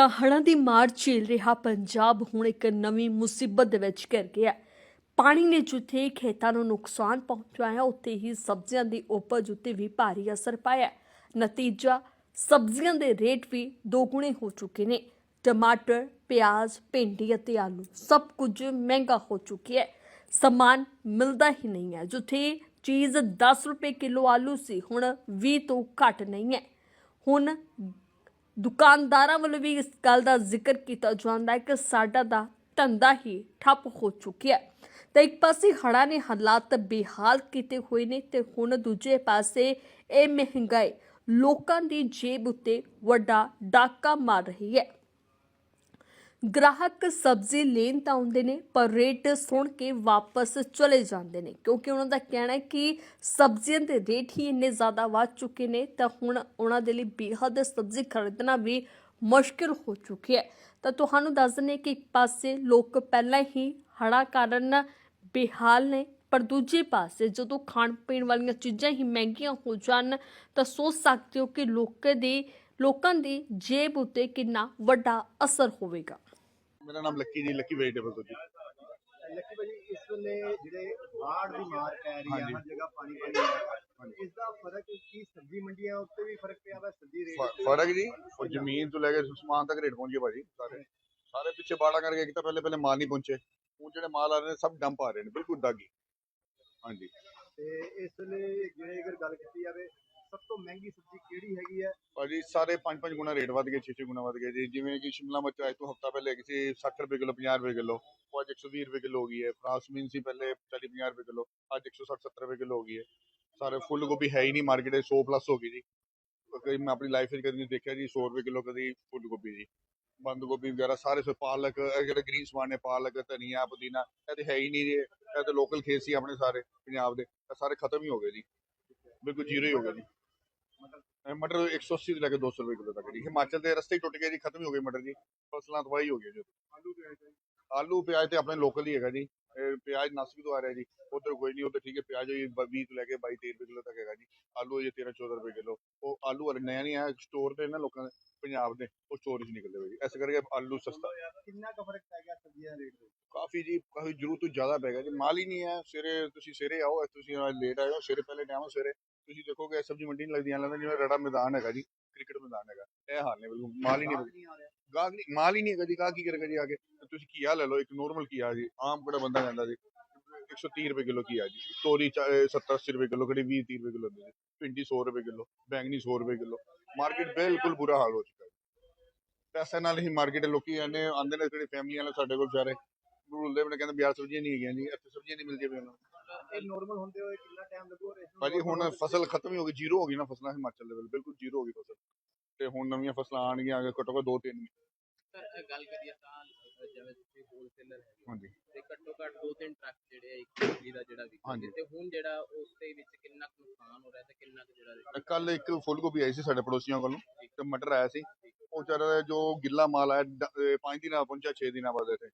ਤਾਂ ਹੜ੍ਹਾਂ ਦੀ ਮਾਰ ਝੇਲ ਰਿਹਾ ਪੰਜਾਬ ਹੁਣ ਇੱਕ ਨਵੀਂ ਮੁਸੀਬਤ ਦੇ ਵਿੱਚ ਘਿਰ ਗਿਆ। ਪਾਣੀ ਨੇ ਜਿੱਥੇ ਖੇਤਾਂ ਨੂੰ ਨੁਕਸਾਨ ਪਹੁੰਚਾਇਆ, ਉੱਥੇ ਹੀ ਸਬਜ਼ੀਆਂ ਦੀ ਉਪਜ ਉੱਤੇ ਵੀ ਭਾਰੀ ਅਸਰ ਪਾਇਆ। ਨਤੀਜਾ, ਸਬਜ਼ੀਆਂ ਦੇ ਰੇਟ ਵੀ ਦੋਗੁਣੇ ਹੋ ਚੁੱਕੇ ਨੇ। ਟਮਾਟਰ, ਪਿਆਜ਼, ਭਿੰਡੀ ਅਤੇ ਆਲੂ ਸਭ ਕੁਝ ਮਹਿੰਗਾ ਹੋ ਚੁੱਕਿਆ ਹੈ। ਸਮਾਨ ਮਿਲਦਾ ਹੀ ਨਹੀਂ ਹੈ। ਜਿੱਥੇ ਚੀਜ਼ 10 ਰੁਪਏ ਕਿਲੋ ਆਲੂ ਸੀ, ਹੁਣ 20 ਤੋਂ ਘੱਟ ਨਹੀਂ ਹੈ। ਹੁਣ ਦੁਕਾਨਦਾਰਾਂ ਵੱਲੋਂ ਵੀ ਇਸ ਗੱਲ ਦਾ ਜ਼ਿਕਰ ਕੀਤਾ ਜਾਂਦਾ ਹੈ ਕਿ ਸਾਡਾ ਦਾ ਧੰਦਾ ਹੀ ਠੱਪ ਹੋ ਚੁੱਕਿਆ ਹੈ। ਤਾਂ ਇੱਕ ਪਾਸੇ ਹੜ੍ਹਾਂ ਨੇ ਹਾਲਾਤ ਬੇਹਾਲ ਕੀਤੇ ਹੋਏ ਨੇ ਤੇ ਹੁਣ ਦੂਜੇ ਪਾਸੇ ਇਹ ਮਹਿੰਗਾਈ ਲੋਕਾਂ ਦੀ ਜੇਬ ਉੱਤੇ ਵੱਡਾ ਡਾਕਾ ਮਾਰ ਰਹੀ ਹੈ। ਗ੍ਰਾਹਕ ਸਬਜ਼ੀ ਲੈਣ ਤਾਂ ਆਉਂਦੇ ਨੇ, ਪਰ ਰੇਟ ਸੁਣ ਕੇ ਵਾਪਸ ਚਲੇ ਜਾਂਦੇ ਨੇ। ਕਿਉਂਕਿ ਉਹਨਾਂ ਦਾ ਕਹਿਣਾ ਹੈ ਕਿ ਸਬਜ਼ੀਆਂ ਦੇ ਰੇਟ ਹੀ ਇੰਨੇ ਜ਼ਿਆਦਾ ਵੱਧ ਚੁੱਕੇ ਨੇ, ਤਾਂ ਹੁਣ ਉਹਨਾਂ ਦੇ ਲਈ ਬੇਹੱਦ ਸਬਜ਼ੀ ਖਰੀਦਣਾ ਵੀ ਮੁਸ਼ਕਿਲ ਹੋ ਚੁੱਕੀ ਹੈ। ਤਾਂ ਤੁਹਾਨੂੰ ਦੱਸ ਦਿੰਦੇ ਕਿ ਇੱਕ ਪਾਸੇ ਲੋਕ ਪਹਿਲਾਂ ਹੀ ਹੜ੍ਹਾਂ ਕਾਰਨ ਬੇਹਾਲ ਨੇ, ਪਰ ਦੂਜੇ ਪਾਸੇ ਜਦੋਂ ਖਾਣ ਪੀਣ ਵਾਲੀਆਂ ਚੀਜ਼ਾਂ ਹੀ ਮਹਿੰਗੀਆਂ ਹੋ ਜਾਣ, ਤਾਂ ਸੋਚ ਸਕਦੇ ਹੋ ਕਿ ਲੋਕਾਂ ਦੀ ਲੋਕਾਂ ਦੀ ਜੇਬ ਉੱਤੇ ਕਿੰਨਾ ਵੱਡਾ ਅਸਰ ਹੋਵੇਗਾ। ਮੇਰਾ ਨਾਮ ਲੱਕੀ ਜੀ ਲੱਕੀ ਵੈਜੀਟੇਬਲ ਤੋਂ ਜੀ। ਲੱਕੀ ਭਾਜੀ ਇਸ ਵੇਲੇ ਜਿਹੜੇ ਬਾੜ ਦੀ ਮਾਰ ਪੈ ਰਹੀ ਹੈ। ਹਰ ਜਗ੍ਹਾ ਪਾਣੀ ਪਾਣੀ ਇਸ ਦਾ ਫ਼ਰਕ ਕੀ ਸਬਜ਼ੀ ਮੰਡੀਆਂ ਉੱਤੇ ਵੀ ਫ਼ਰਕ ਪਿਆ ਵਾ ਸਬਜ਼ੀ ਰੇਟ ਫ਼ਰਕ ਜੀ ਉਹ ਜ਼ਮੀਨ ਤੋਂ ਲੈ ਕੇ ਸਮਾਨ ਤੱਕ ਰੇਟ ਪਹੁੰਚ ਗਏ ਭਾਜੀ ਸਾਰੇ। ਸਾਰੇ ਪਿੱਛੇ ਬਾੜਾ ਕਰਕੇ ਇੱਕ ਤਾਂ ਪਹਿਲੇ ਪਹਿਲੇ ਮਾਲ ਨਹੀਂ ਪਹੁੰਚੇ ਹੁਣ ਜਿਹੜੇ ਮਾਲ ਆ ਰਹੇ ਨੇ ਸਭ ਡੰਪ ਆ ਰਹੇ ਨੇ ਬਿਲਕੁਲ ਦਾਗੀ। ਹਾਂਜੀ। ਤੇ ਇਸ ਜਿਹੜੇ ਅਗਰ ਗੱਲ ਕੀਤੀ ਜਾਵੇ ਸਭ ਤੋਂ ਮਹਿੰਗੀ ਸਬਜ਼ੀ ਕਿਹੜੀ ਹੈਗੀ ਹੈ? ਭਾਜੀ, ਸਾਰੇ 5-5 ਗੁਣਾ ਰੇਟ ਵੱਧ ਗਏ 6-6 ਗੁਣਾ ਵੱਧ ਗਏ ਜੀ। ਜਿਵੇਂ ਕਿ ਸ਼ਿਮਲਾ ਮਿਰਚ ਅੱਜ ਤੋਂ ਹਫਤਾ ਪਹਿਲੇ ਹੈਗੀ ਸੀ 60 ਰੁਪਏ ਕਿਲੋ 50 ਰੁਪਏ ਕਿਲੋ। ਉਹ ਅੱਜ 120 ਰੁਪਏ ਕਿਲੋ ਹੋ ਗਈ ਹੈ। ਫਰਾਂਸ ਸੀ ਪਹਿਲੇ 40-50 ਰੁਪਏ ਕਿਲੋ। ਅੱਜ 160-70 ਰੁਪਏ ਕਿਲੋ ਹੋ ਗਈ ਹੈ। ਸਾਰੇ ਫੁੱਲ ਗੋਭੀ ਹੈ ਹੀ ਨਹੀਂ, ਮਾਰਕੀਟ 100 ਪਲੱਸ ਹੋ ਗਈ ਜੀ। ਕਦੀ ਮੈਂ ਆਪਣੀ ਲਾਈਫ ਵਿੱਚ ਕਦੀ ਦੇਖਿਆ ਜੀ 100 ਰੁਪਏ ਕਿਲੋ ਕਦੀ ਫੁੱਲ ਗੋਭੀ ਜੀ। ਬੰਦ ਗੋਭੀ ਵਗੈਰਾ ਸਾਰੇ ਸੇ ਪਾਲਕ, ਇਹ ਗ੍ਰੀਨ ਸਮਾਨ ਨੇ, ਪਾਲਕ, ਧਨੀਆ, ਪੁਦੀਨਾ, ਇਹ ਤੇ ਹੈ ਹੀ ਨਹੀਂ ਜੀ। ਇਹ ਤੇ ਲੋਕਲ ਖੇਤ ਸੀ ਆਪਣੇ ਸਾਰੇ, ਪੰਜਾਬ ਦੇ। ਇਹ ਸਾਰੇ ਖਤਮ ਹੀ ਹੋ ਗਏ ਜੀ। ਬਿਲਕੁਲ ਜ਼ੀਰੋ ਹੀ ਹੋ ਗਏ ਜੀ। ਮਟਰ 180 ਤੋਂ ਲੈ ਕੇ 200 ਰੁਪਏ ਕਿਲੋ ਤੱਕ ਜੀ ਹਿਮਾਚਲ ਦੇ ਰਸਤੇ ਹੀ ਟੁੱਟ ਗਏ ਜੀ ਖਤਮ ਹੀ ਹੋ ਗਏ ਮਟਰ ਜੀ। ਫਸਲਾਂ ਤਬਾਹੀ ਹੋ ਗਈ ਜੀ ਆਲੂ ਪਿਆਜ਼ ਆਲੂ ਪਿਆਜ਼ ਤੇ ਆਪਣੇ ਲੋਕਲ ਹੀ ਹੈਗਾ ਜੀ। ਪਿਆਜ਼ ਨਾਸਿਕ ਤੋਂ ਆ ਰਿਹਾ ਜੀ। ਉਧਰ ਕੋਈ ਨਹੀਂ ਉਧਰ ਠੀਕ ਹੈ ਪਿਆਜ਼ ਹੋਈ 20 ਤੋਂ ਲੈ ਕੇ 22 23 ਰੁਪਏ ਕਿਲੋ ਤੱਕ ਹੈਗਾ ਜੀ। ਆਲੂ ਇਹ 13 14 ਰੁਪਏ ਕਿਲੋ। ਉਹ ਆਲੂ ਵਾਲੇ ਨया ਨਹੀਂ ਆਇਆ ਸਟੋਰ ਤੇ ਨਾ ਲੋਕਾਂ ਦੇ ਪੰਜਾਬ ਦੇ ਉਹ ਸਟੋਰ 'ਚ ਨਿਕਲਦੇ ਹੋਏ ਜੀ। ਇਸ ਕਰਕੇ ਆਲੂ ਸਸਤਾ ਕਿੰਨਾ ਕੁ ਫ਼ਰਕ ਪੈ ਗਿਆ ਸਬਜ਼ੀਆਂ ਦੇ ਰੇਟ ਦੇ ਕਾਫੀ ਜੀ ਕਾਫੀ ਜ਼ਰੂਰਤ ਤੋਂ ਜ਼ਿਆਦਾ ਪੈ ਗਿਆ ਜੀ। ਮਾਲ ਹੀ ਨਹੀਂ ਹੈ ਸਵੇਰੇ ਤੁਸੀਂ ਸਵੇਰੇ ਆਓ ਤੁਸੀਂ ਲੇਟ ਹੋ ਸਵੇਰੇ ਪਹਿਲੇ ਟਾਈਮ ਸਵੇਰੇ ਤੁਸੀਂ ਦੇਖੋਗੇ ਸਬਜ਼ੀ ਮੰਡੀ ਨਹੀਂ ਲੱਗਦੀ ਐਂ ਲੱਗਦਾ ਜਿਵੇਂ ਰੜਾ ਮੈਦਾਨ ਹੈਗਾ ਜੀ ਕ੍ਰਿਕਟ ਮੈਦਾਨ ਹੈਗਾ। ਇਹ ਹਾਲ ਨੇ ਬਿਲਕੁਲ ਮਾਲ ਹੀ ਨਹੀਂ ਰਿਹਾ। ਗਾਹਕ ਨਹੀਂ ਮਾਲ ਹੀ ਨਹੀਂ ਹੈਗਾ ਜੀ ਗਾਹਕ ਕੀ ਕਰੇਗਾ ਜੀ ਆ ਕੇ? ਤੇ ਤੁਸੀਂ ਘੀਆ ਲੈ ਲਓ ਇੱਕ ਨੋਰਮਲ ਘੀਆ ਜੀ ਆਮ ਕਿਹੜਾ ਬੰਦਾ ਕਹਿੰਦਾ ਜੀ? 130 ਰੁਪਏ ਕਿਲੋ ਘੀਆ ਜੀ ਤੋਰੀ 70 80 ਰੁਪਏ ਕਿਲੋ ਕਿਹੜੀ 20 30 ਰੁਪਏ ਕਿਲੋ ਹੁੰਦੀ ਜੀ ਭਿੰਡੀ 100 ਰੁਪਏ ਕਿਲੋ ਬੈਂਗਣੀ 100 ਰੁਪਏ ਕਿਲੋ ਮਾਰਕੀਟ ਬਿਲਕੁਲ ਬੁਰਾ ਹਾਲ ਹੋ ਚੁੱਕਾ ਹੈ। ਪੈਸੇ ਨਾਲ ਹੀ ਮਾਰਕੀਟ ਲੋਕੀ ਆਨੇ ਆਂਦੇ ਨੇ ਜਿਹੜੇ ਫੈਮਿਲੀ ਵਾਲੇ ਸਾਡੇ ਕੋਲ ਵਿਚਾਰੇ ਰੁਲਦੇ ਬਣੇ ਕਹਿੰਦੇ ਬਿਆਰ ਸਬਜ਼ੀਆਂ ਨਹੀਂ ਹੈਗੀਆਂ ਜੀ ਇੱਥੇ ਸਬਜ਼ੀਆਂ ਨਹੀਂ ਮਿਲਦੀਆਂ ਪਈਆਂ ਉਹਨਾਂ ਨੂੰ। ਇਹ ਨਾਰਮਲ ਹੁੰਦੇ ਹੋਏ ਕਿੰਨਾ ਟਾਈਮ ਲੱਗੂਗਾ ਇਸ ਨੂੰ ਭਾਜੀ ਹੁਣ normal ਫਸਲ ਖਤਮ ਹੀ ਹੋ ਗਈ ਜ਼ੀਰੋ ਹੋ ਗਈ ਨਾ ਫਸਲਾਂ ਹਿਮਾਚਲ ਦੇ ਵਿੱਚ ਬਿਲਕੁਲ ਜ਼ੀਰੋ ਹੋ ਗਈ ਫਸਲ। ਤੇ ਹੁਣ ਨਵੀਆਂ ਫਸਲਾਂ ਆਣਗੀਆਂ ਅੱਗੇ ਘੱਟੋ ਘੱਟ ਦੋ ਤਿੰਨ ਸਰ ਅ, ਗੱਲ ਕਰੀਏ ਤਾਂ ਅ, ਜਿਵੇਂ ਤੁਸੀਂ ਹੋਲਸੇਲਰ ਹੈਗੇ ਹਾਂਜੀ। ਤੇ ਘੱਟੋ ਘੱਟ ਦੋ ਤਿੰਨ ਟਰੱਕ ਜਿਹੜੇ ਆ ਇੱਕ ਬਿਜਲੀ ਦਾ ਜਿਹੜਾ ਵੀ ਹਾਂਜੀ। ਤੇ ਹੁਣ ਜਿਹੜਾ ਉਸ ਦੇ ਵਿੱਚ ਕਿੰਨਾ ਕੁ ਨੁਕਸਾਨ ਹੋ ਰਿਹਾ ਤੇ ਕਿੰਨਾ ਕੁ ਜਿਹੜਾ ਕੱਲ ਇੱਕ ਫੁੱਲ ਗੋਭੀ ਆਈ ਸੀ ਸਾਡੇ ਪੜੋਸੀਆਂ ਕੋਲੋਂ ਤੇ ਮਟਰ ਆਇਆ ਸੀ। ਉਹ ਵਿਚਾਰਾ ਜੋ ਗਿੱਲਾ ਮਾਲ ਆਇਆ 5 ਦਿਨਾਂ ਬਾਅਦ ਪਹੁੰਚਿਆ 6 ਦਿਨਾਂ ਬਾਅਦ ਇੱਥੇ।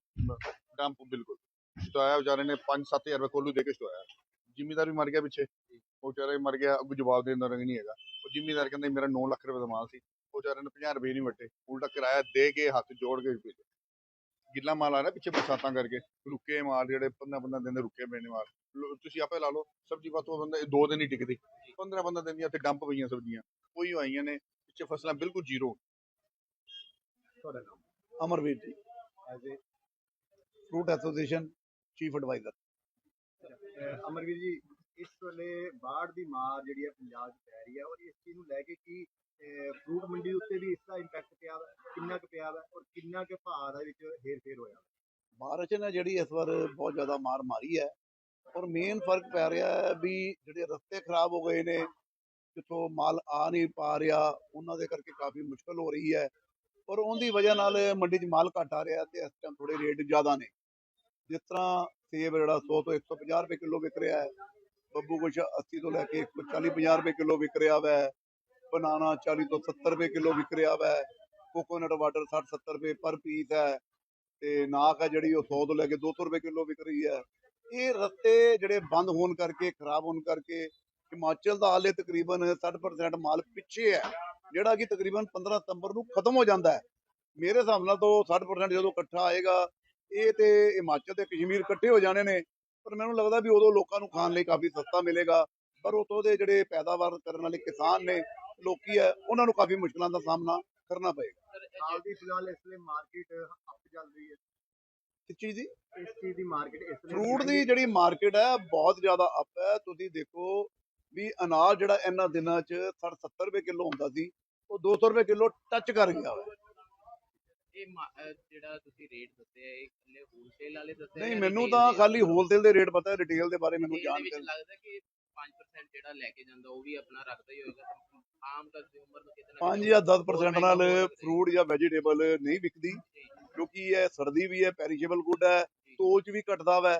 ਡੰਪ ਬਿਲਕੁਲ। ਸਟਾਇਆ ਵਿਚਾਰੇ ਨੇ 5-7000 ਰੁਪਏ ਕੋਲੂ ਦੇ ਕੇ ਸਟਾਇਆ ਜ਼ਿਮੀਦਾਰ ਵੀ ਮਰ ਗਿਆ ਪਿੱਛੇ। ਉਹ ਵਿਚਾਰਾ ਮਰ ਗਿਆ ਅੱਗੋਂ ਜਵਾਬ ਦੇਣ ਦਾ ਰੰਗ ਨਹੀਂ ਹੈਗਾ। ਉਹ ਜ਼ਿਮੀਦਾਰ ਕਹਿੰਦਾ ਮੇਰਾ 9 ਲੱਖ ਰੁਪਏ ਦਾ ਮਾਲ ਸੀ। ਉਹ ਵਿਚਾਰੇ ਨੇ 50 ਰੁਪਏ ਨਹੀਂ ਵੱਟੇ। ਉਲਟਾ ਕਿਰਾਇਆ ਦੇ ਕੇ ਹੱਥ ਜੋੜ ਕੇ ਭੇਜਿਆ ਗਿੱਲਾ ਮਾਲ ਆ ਪਿੱਛੇ ਬਰਸਾਤਾਂ ਕਰਕੇ। ਰੁਕੇ ਮਾਲ ਜਿਹੜੇ 15 15 ਦਿਨ ਦੇ ਰੁਕੇ ਪਏ ਨੇ ਮਾਲ। ਤੁਸੀਂ ਆਪੇ ਲਾ ਲਓ ਸਬਜ਼ੀ ਬਾਤੋਂ ਬੰਦਾ ਇਹ ਦੋ ਦਿਨ ਹੀ ਟਿਕਦੀ। 15 15 ਦਿਨ ਦੀਆਂ ਤੇ ਡੰਪ ਪਈਆਂ ਸਬਜ਼ੀਆਂ। ਕੋਈ ਆਈਆਂ ਨੇ ਪਿੱਛੇ ਫਸਲਾਂ ਬਿਲਕੁਲ ਜ਼ੀਰੋ। ਤੁਹਾਡਾ ਨਾਮ? Amarveer ji. As a fruit association chief adviser Amarveer ji ਇਸ ਵੇਲੇ ਬਾੜ ਦੀ ਮਾਰ ਜਿਹੜੀ ਹੈ ਪੰਜਾਬ 'ਚ ਪੈ ਰਹੀ ਹੈ ਔਰ ਇਸ ਚੀਜ਼ ਨੂੰ ਲੈ ਕੇ ਕੀ ਫਰੂਟ ਮੰਡੀ ਉੱਤੇ ਵੀ ਇਸ ਦਾ ਇੰਪੈਕਟ ਪਿਆ ਕਿੰਨਾ ਕੁ ਪਿਆ ਔਰ ਕਿੰਨਾ ਕੁ ਭਾਅ ਦਾ ਵਿੱਚ ਹੇਰ ਫੇਰ ਹੋਇਆ ਬਾਰਿਸ਼ ਨੇ ਜਿਹੜੀ ਇਸ ਵਾਰ ਬਹੁਤ ਜ਼ਿਆਦਾ ਮਾਰ ਮਾਰੀ ਹੈ ਔਰ ਮੇਨ ਫ਼ਰਕ ਪੈ ਰਿਹਾ ਹੈ ਵੀ ਜਿਹੜੇ ਰਸਤੇ ਖਰਾਬ ਹੋ ਗਏ ਨੇ ਜਿੱਥੋਂ ਮਾਲ ਆ ਨਹੀਂ ਪਾ ਰਿਹਾ ਉਹਨਾਂ ਦੇ ਕਰਕੇ ਕਾਫੀ ਮੁਸ਼ਕਲ ਹੋ ਰਹੀ ਹੈ ਔਰ ਉਹਦੀ ਵਜ੍ਹਾ ਨਾਲ ਮੰਡੀ 'ਚ ਮਾਲ ਘੱਟ ਆ ਰਿਹਾ ਤੇ ਇਸ ਟਾਈਮ ਥੋੜੇ ਰੇਟ ਜ਼ਿਆਦਾ ਨੇ। ਜਿਸ ਤਰ੍ਹਾਂ ਸੇਬ ਜਿਹੜਾ 100 ਤੋਂ 150 ਰੁਪਏ ਕਿਲੋ ਵਿਕ ਰਿਹਾ ਹੈ, ਬੱਬੂ ਕੁਛ 80 ਤੋਂ ਲੈ ਕੇ 140 50 ਰੁਪਏ ਕਿਲੋ ਵਿਕ ਰਿਹਾ ਵੈ, ਬਨਾਨਾ 40 ਤੋਂ 70 ਰੁਪਏ ਕਿਲੋ ਵਿਕ ਰਿਹਾ ਵੈ, ਕੋਕੋਨਟ ਵਾਟਰ 60 70 ਰੁਪਏ ਪਰ ਪੀਸ ਹੈ ਤੇ ਨਾਕ ਹੈ ਜਿਹੜੀ ਉਹ 100 ਤੋਂ ਲੈ ਕੇ 200 ਰੁਪਏ ਕਿਲੋ ਵਿਕ ਰਹੀ ਹੈ। ਇਹ ਰਸਤੇ ਜਿਹੜੇ ਬੰਦ ਹੋਣ ਕਰਕੇ, ਖਰਾਬ ਹੋਣ ਕਰਕੇ ਹਿਮਾਚਲ ਦਾ ਹਾਲੇ ਤਕਰੀਬਨ 60% ਮਾਲ ਪਿੱਛੇ ਹੈ, ਜਿਹੜਾ ਕਿ ਤਕਰੀਬਨ 15 ਸਤੰਬਰ ਨੂੰ ਖਤਮ ਹੋ ਜਾਂਦਾ ਹੈ। ਮੇਰੇ ਹਿਸਾਬ ਨਾਲ ਤਾਂ 60% ਜਦੋਂ ਇਕੱਠਾ ਆਏਗਾ ਇਹ ਤੇ ਹਿਮਾਚਲ ਤੇ ਕਸ਼ਮੀਰ ਇਕੱਠੇ ਹੋ ਜਾਣੇ ਨੇ ਪਰ ਮੈਨੂੰ ਲੱਗਦਾ ਵੀ ਉਦੋਂ ਲੋਕਾਂ ਨੂੰ ਖਾਣ ਲਈ ਕਾਫੀ ਸਸਤਾ ਮਿਲੇਗਾ ਪਰ ਉਤੋਂ ਦੇ ਜਿਹੜੇ ਪੈਦਾਵਾਰ ਕਰਨ ਵਾਲੇ ਕਿਸਾਨ ਨੇ ਲੋਕੀ ਹੈ ਉਹਨਾਂ ਨੂੰ ਕਾਫੀ ਮੁਸ਼ਕਲਾਂ ਦਾ ਸਾਹਮਣਾ ਕਰਨਾ ਪਏਗਾ। ਹਾਲ ਦੀ ਫਿਲਹਾਲ ਇਸ ਵੇਲੇ ਮਾਰਕੀਟ ਅਪ ਚੱਲ ਰਹੀ ਹੈ। ਕਿਸ ਚੀਜ਼ ਦੀ? ਇਸ ਚੀਜ਼ ਦੀ ਮਾਰਕੀਟ ਇਸ ਵੇਲੇ ਫਰੂਟ ਦੀ ਜਿਹੜੀ ਮਾਰਕੀਟ ਹੈ ਬਹੁਤ ਜ਼ਿਆਦਾ ਅਪ ਹੈ। ਤੁਸੀਂ ਦੇਖੋ ਵੀ ਅਨਾਜ ਜਿਹੜਾ ਇਹਨਾਂ ਦਿਨਾਂ 'ਚ 60 70 ਰੁਪਏ ਕਿਲੋ ਹੁੰਦਾ ਸੀ ਉਹ 200 ਰੁਪਏ ਕਿਲੋ ਟੱਚ ਕਰ ਗਿਆ ਵਾ। ਇਹ ਮਾ- ਅਹ ਜਿਹੜਾ ਤੁਸੀਂ ਰੇਟ ਦੱਸਿਆ ਇਹ ਇਕੱਲੇ ਹੋਲਸੇਲ ਵਾਲੇ ਦੱਸਿਆ ਨਹੀਂ ਮੈਨੂੰ ਤਾਂ? ਖਾਲੀ ਹੋਲਸੇਲ ਦੇ ਰੇਟ ਪਤਾ ਹੈ ਰਿਟੇਲ ਦੇ ਬਾਰੇ ਮੈਨੂੰ ਵਿੱਚ ਜਾਣਕਾਰੀ ਲੱਗਦਾ ਕਿ 5% ਜਿਹੜਾ ਲੈ ਕੇ ਜਾਂਦਾ ਉਹ ਵੀ ਆਪਣਾ ਰੱਖਦਾ ਹੀ ਹੋਏਗਾ। ਤਾਂ ਆਮ ਕੰਜ਼ਿਊਮਰ ਨੂੰ ਕਿਤੇ ਨਾ 5 ਕਿਤੇ ਜਾਂ ਹੋਰ 10% ਮਹਿੰਗਾ ਨਾਲ ਫਰੂਟ ਜਾਂ ਵੈਜੀਟੇਬਲ ਨਹੀਂ ਵਿਕਦੀ। ਕਿਉਂਕਿ ਇਹ ਸਰਦੀ ਵੀ ਹੈ ਪੈਰੀਸ਼ੇਬਲ ਗੁੱਡ ਹੈ ਤੋਲ 'ਚ ਵੀ ਘਟਦਾ ਵਾ।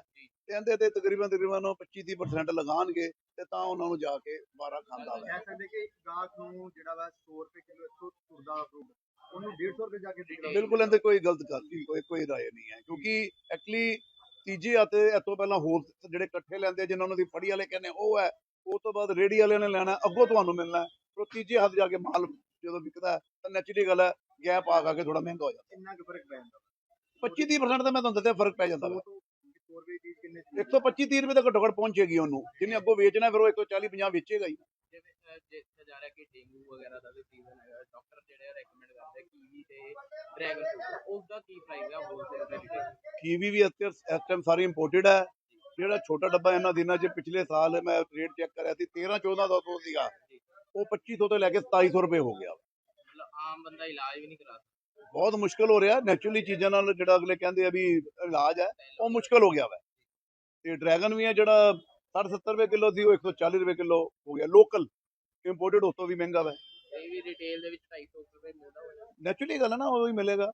ਤੇ ਇਹਦੇ ਤੇ ਤਕਰੀਬਨ ਤਕਰੀਬਨ 25-30% ਲਗਾਉਣਗੇ ਤੇ ਤਾਂ ਉਹਨਾਂ ਨੂੰ ਜਾ ਕੇ ਬਾਰਾ ਖਾਂਦਾ ਵਾ। ਕਹਿ ਸਕਦੇ ਕਿ ਇੱਕ ਗਾਹਕ ਨੂੰ ਜਿਹੜਾ ਵਾ 100 ਰੁਪਏ ਕਿਲੋ ਇੱਥੋਂ ਤੁਰਦਾ ਫਰੂਟ ਉਹਨੂੰ 150 ਰੁਪਏ ਜਾ ਕੇ ਦੇਣਾ ਬਿਲਕੁਲ ਇਹਦੇ ਕੋਈ ਗਲਤ ਗੱਲ ਨਹੀਂ ਕੋਈ ਕੋਈ ਰਾਏ ਨਹੀਂ ਹੈ। ਕਿਉਂਕਿ ਐਕਚੁਅਲੀ ਤੀਜੇ ਹੱਥ ਇਹ ਤੋਂ ਪਹਿਲਾਂ ਹੋਰ ਜਿਹੜੇ ਇਕੱਠੇ ਲੈਂਦੇ ਜਿਨ੍ਹਾਂ ਨੂੰ ਦੀ ਫੜੀ ਵਾਲੇ ਕਹਿੰਦੇ ਉਹ ਹੈ ਉਹ ਤੋਂ ਬਾਅਦ ਰੇੜੀ ਵਾਲਿਆਂ ਨੇ ਲੈਣਾ ਅੱਗੋਂ ਤੁਹਾਨੂੰ ਮਿਲਣਾ। ਫਿਰ ਤੀਜੇ ਹੱਥ ਜਾ ਕੇ ਮਾਲ ਜਦੋਂ ਵਿਕਦਾ ਤਾਂ ਨੈਚੁਰਲੀ ਗੱਲ ਹੈ ਗੈਪ ਆ ਕੇ ਥੋੜਾ ਮਹਿੰਗਾ ਹੋ ਜਾਂਦਾ। ਕਿੰਨਾ ਕੁ ਫ਼ਰਕ ਪੈ ਜਾਂਦਾ? 25-30% ਤਾਂ ਮੈਂ ਤੁਹਾਨੂੰ ਦੱਸਿਆ ਫ਼ਰਕ ਪੈ ਜਾਂਦਾ। ਵਾ 100 ਰੁਪਏ ਦੀ ਚੀਜ਼ ਕਿੰਨੇ ਚ 125-30 ਰੁਪਏ ਤੱਕ ਘੱਟੋ ਘੱਟ ਪਹੁੰਚੇਗੀ ਉਹਨੂੰ। ਜਿਹਨੇ ਅੱਗੋਂ ਵੇਚਣਾ ਫਿਰ ਉਹ 140-50 ਵੇਚੇਗਾ ਹੀ। ਅਹ, ਜੇ ਰਿਹਾ ਕਿ ਡੇਂਗੂ ਵਗੈਰਾ ਦਾ ਵੀ ਸੀਜ਼ਨ ਹੈਗਾ ਡਾਕਟਰ ਜਿਹੜੇ ਰეკਮੈਂਡ ਕਰਦੇ ਕੀਵੀ ਤੇ ਡਰੈਗਨ ਫਰੂਟ ਉਸ ਦਾ ਕੀ ਪ੍ਰਾਈਸ ਹੈ ਹੋਲਸੇਲ ਤੇ? retail? ਕੀਵੀ ਵੀ ਇੱਥੇ ਇਸ ਟਾਈਮ ਸਾਰੀ ਇੰਪੋਰਟਡ ਹੈ ਜਿਹੜਾ ਛੋਟਾ ਡੱਬਾ ਇਹਨਾਂ ਦਿਨਾਂ 'ਚ ਪਿਛਲੇ ਸਾਲ ਮੈਂ ਰੇਟ ਚੈੱਕ ਕਰਿਆ ਸੀ 13-14 ਦਾ ਸੀਗਾ। ਉਹ 2500 ਤੋਂ ਲੈ ਕੇ 2700 ਰੁਪਏ ਹੋ ਗਿਆ। ਮਤਲਬ ਆਮ ਬੰਦਾ ਇਲਾਜ ਵੀ ਨਹੀਂ ਕਰਾ ਸਕਦਾ। ਬਹੁਤ ਮੁਸ਼ਕਲ ਹੋ ਰਿਹਾ। ਨੈਚੁਰਲੀ ਚੀਜ਼ਾਂ ਨਾਲ ਜਿਹੜਾ ਅਗਲੇ ਕਹਿੰਦੇ ਆ ਵੀ ਇਲਾਜ ਹੈ ਉਹ ਮੁਸ਼ਕਲ ਹੋ ਗਿਆ ਵਾ। ਤੇ ਡਰੈਗਨ ਵੀ ਹੈ ਜਿਹੜਾ 60-70 ਰੁਪਏ ਕਿਲੋ ਸੀ ਉਹ 140 ਰੁਪਏ ਕਿਲੋ ਹੋ ਗਿਆ। ਲੋਕਲ ਇੰਪੋਰਟਡ ਉਸ ਤੋਂ ਵੀ ਮਹਿੰਗਾ ਵਾ। ਇਹ ਵੀ ਰਿਟੇਲ ਦੇ ਵਿੱਚ 250 ਰੁਪਏ ਮਿਲਦਾ ਹੋਏਗਾ ਨੈਚੁਰਲੀ ਗੱਲ ਹੈ ਨਾ ਉਹ ਹੀ ਮਿਲੇਗਾ।